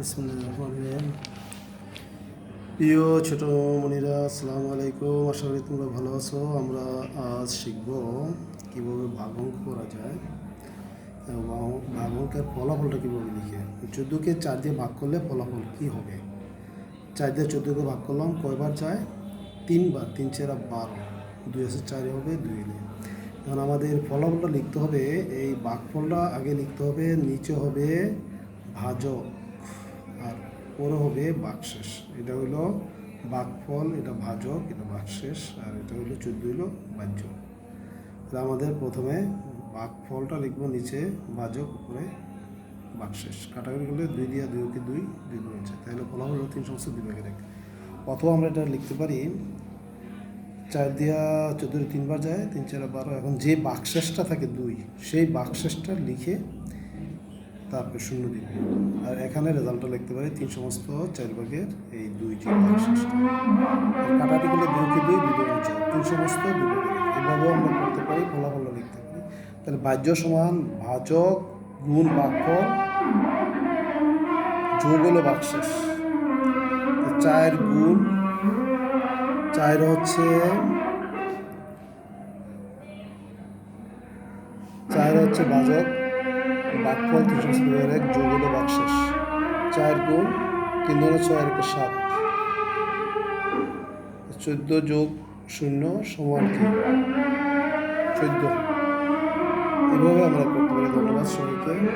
বিসমুল্লাহ প্রিয় ছোট মনিরা, আসসালামু আলাইকুম। আশা করি তোমরা ভালো আছো। আমরা আজ শিখব কীভাবে ভাগ অঙ্ক করা যায় ভাগ অঙ্কের ফলাফলটা কীভাবে লিখে। চোদ্দোকে চার দিয়ে ভাগ করলে ফলাফল কী হবে? চার দিয়ে চোদ্দোকে ভাগ করলাম, কয়বার যায়? তিনবার, তিন চেরা বারো। দুই আছে চারে হবে, দুই এলে এখন আমাদের ফলাফলটা লিখতে হবে, এই ভাগফলটা আগে লিখতে হবে, নিচে হবে ভাজক। আর হবে বাকশেষ এটা হলো বাকফল, এটা ভাজক, এটা বাকশেষ আর এটা হলো চোদ্দ হলো বাহ্য। আমাদের প্রথমে বাকফলটা লিখব নিচে, ভাজক, উপরে বাকশেষ কাটাকুটি করলে দুই দিয়া দুইকে দুই দুই দুই হচ্ছে তাহলে ফলাফল হলো তিন সমস্ত দুই ভাগের এক। অথবা আমরা এটা লিখতে পারি, চার দিয়া চোদ্দ তিনবার যায়, তিন চার বারো। এখন যে বাকশেষটা থাকে দুই, সেই বাকশেষটা লিখে তারপর শূন্য দিবে। আর এখানে রেজাল্টটা লিখতে পারি তিন সমস্ত চার ভাগের এই দুই যে বাকশেষটা আর কাটাটি করলে দুই কি দুই দুই চার। তিন সমস্ত এক। এভাবেও আমরা করতে পারি ফলাফল লিখতে পারি। তাহলে বাহ্য সমান ভাজক গুণ বাক্য যোগ হলো বাকশেষ তো চার গুণ, চার হচ্ছে চার হচ্ছে বাজক বাকফল তিনশো দুইয়ের এক যোগ হলো বাকশেষ চার গুণ তিন ধরে ছয় এক সাত। চোদ্দ যোগ শূন্য সমান কি? চোদ্দ। এভাবে আমরা করতে পারি। ধন্যবাদ সবাইকে।